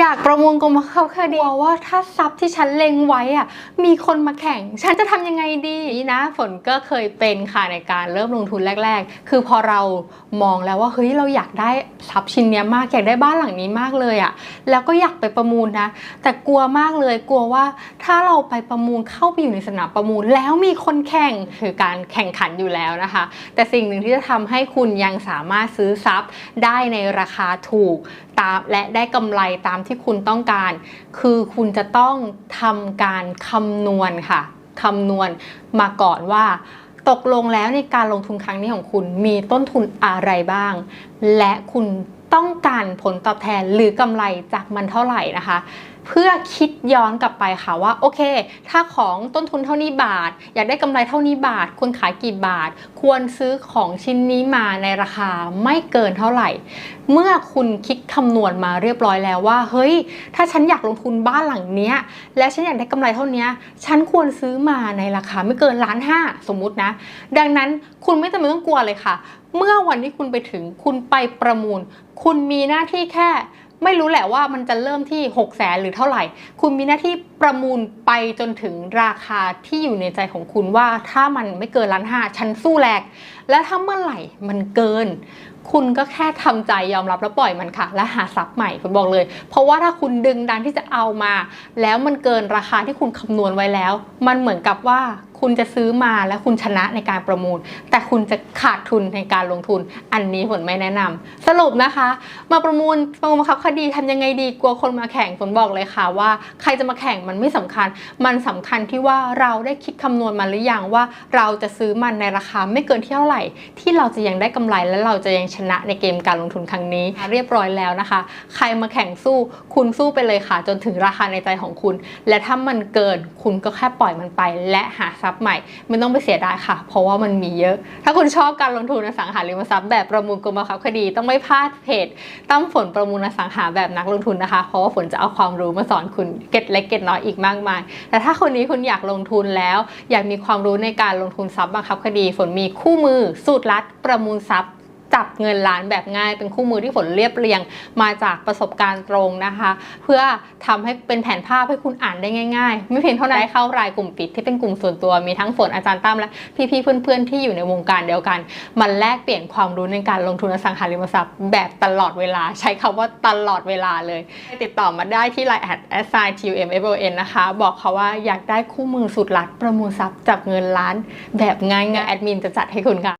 อยากประมูลกรมเขาคดีว่าถ้าทรัพย์ที่ฉันเล็งไว้อะมีคนมาแข่ง ฉันจะทำยังไงดีนี่นะ ฝนก็เคยเป็นค่ะในการเริ่มลงทุนแรก ๆ คือพอเรามองแล้วว่าเฮ้ยเราอยากได้ทรัพย์ชิ้นเนี้ยมากอยากได้บ้านหลังนี้มากเลยอะแล้วก็อยากไปประมูลนะ แต่กลัวมากเลยกลัวว่าถ้าเราไปประมูลเข้าไปอยู่ในสนามประมูล แล้วมีคนแข่งคือการแข่งขันอยู่แล้วนะคะ แต่สิ่งหนึ่งที่จะทำให้คุณยังสามารถซื้อทรัพย์ได้ในราคาถูกตามและได้กำไรตามที่คุณต้องการ คือคุณจะต้องทำการคำนวณค่ะคำนวณมาก่อนว่า ตกลงแล้วในการลงทุนครั้งนี้ของคุณมีต้นทุนอะไรบ้าง และคุณต้องการผลตอบแทนหรือกำไรจากมันเท่าไหร่นะคะ เพื่อคิดย้อนกลับไปค่ะว่าโอเค ถ้าของต้นทุนเท่านี้บาท อยากได้กำไรเท่านี้บาท ควรขายกี่บาท ควรซื้อของชิ้นนี้มาในราคาไม่เกินเท่าไหร่ เมื่อคุณคิดคำนวณมาเรียบร้อยแล้วว่า เฮ้ย ถ้าฉันอยากลงทุนบ้านหลังเนี้ย และฉันอยากได้กำไรเท่านี้ฉันควรซื้อมาในราคาไม่เกินล้านห้าสมมุตินะ ดังนั้นคุณไม่จำเป็นต้องกลัวเลยค่ะ เมื่อวันที่คุณไปถึงคุณไปประมูล คุณมีหน้าที่แค่ไม่รู้แหละว่ามันจะเริ่มที่6 0แสนหรือเท่าไหร่ คุณมีหน้าที่ประมูลไปจนถึงราคาที่อยู่ในใจของคุณว่าถ้ามันไม่เกินล้านห้าฉันสู้แลก และถ้าเมื่อไหร่มันเกินคุณก็แค่ทำใจยอมรับแล้วปล่อยมันค่ะ และหาทรัพย์ใหม่คุณบอกเลย เพราะว่าถ้าคุณดึงดันที่จะเอามา แล้วมันเกินราคาที่คุณคำนวณไว้แล้ว มันเหมือนกับว่า คุณจะซื้อมาแล้วคุณชนะในการประมูล แต่คุณจะขาดทุนในการลงทุน อันนี้ฝนไม่แนะนำสรุปนะคะ มาประมูลประมูลบังคับคดีทำยังไงดีกลัวคนมาแข่งฝนบอกเลยค่ะว่า ใครจะมาแข่งมันไม่สำคัญ มันสำคัญที่ว่าเราได้คิดคำนวณมาหรือยังว่า เราจะซื้อมันในราคาไม่เกินที่เท่าไหร่ ที่เราจะยังได้กำไรและเราจะยังชนะในเกมการลงทุนครั้งนี้ เรียบร้อยแล้วนะคะ ใครมาแข่งสู้คุณสู้ไปเลยค่ะ จนถึงราคาในใจของคุณ และถ้ามันเกินคุณก็แค่ปล่อยมันไป และหาทรัพย์ใหม่ไม่ต้องไปเสียดายค่ะ เพราะว่ามันมีเยอะ ถ้าคุณชอบการลงทุนอสังหาริมทรัพย์แบบประมูลกรมบังคับคดีต้องไม่พลาดเพจตั้มฝนประมูลอสังหาแบบนักลงทุนนะคะ เพราะว่าฝนจะเอาความรู้มาสอนคุณเก็ตเล็กเก็ตน้อยอีกมากมาย แต่ถ้าคนนี้คุณอยากลงทุนแล้ว อยากมีความรู้ในการลงทุนทรัพย์บังคับคดี ฝนมีคู่มือสูตรลัดประมูลทรัพย์ จับเงินล้านแบบง่ายเป็นคู่มือที่ฝนเรียบเรียงมาจากประสบการณ์ตรงนะคะ เพื่อทำให้เป็นแผนภาพให้คุณอ่านได้ง่าย ๆ ไม่เพียงเท่านั้นได้เข้ารายกลุ่มปิดที่เป็นกลุ่มส่วนตัวมีทั้งฝนอาจารย์ตั้มและพี่ๆเพื่อนๆที่อยู่ในวงการเดียวกัน มันแลกเปลี่ยนความรู้ในการลงทุนอสังหาริมทรัพย์ แบบตลอดเวลา ใช้คำว่าตลอดเวลาเลย ติดต่อมาได้ที่ line at s i t u m f o n นะคะ บอกเขาว่าอยากได้คู่มือสุดลัดประมูลทรัพย์จับเงินล้าน แบบง่ายๆแอดมินจะจัดให้คุณค่ะ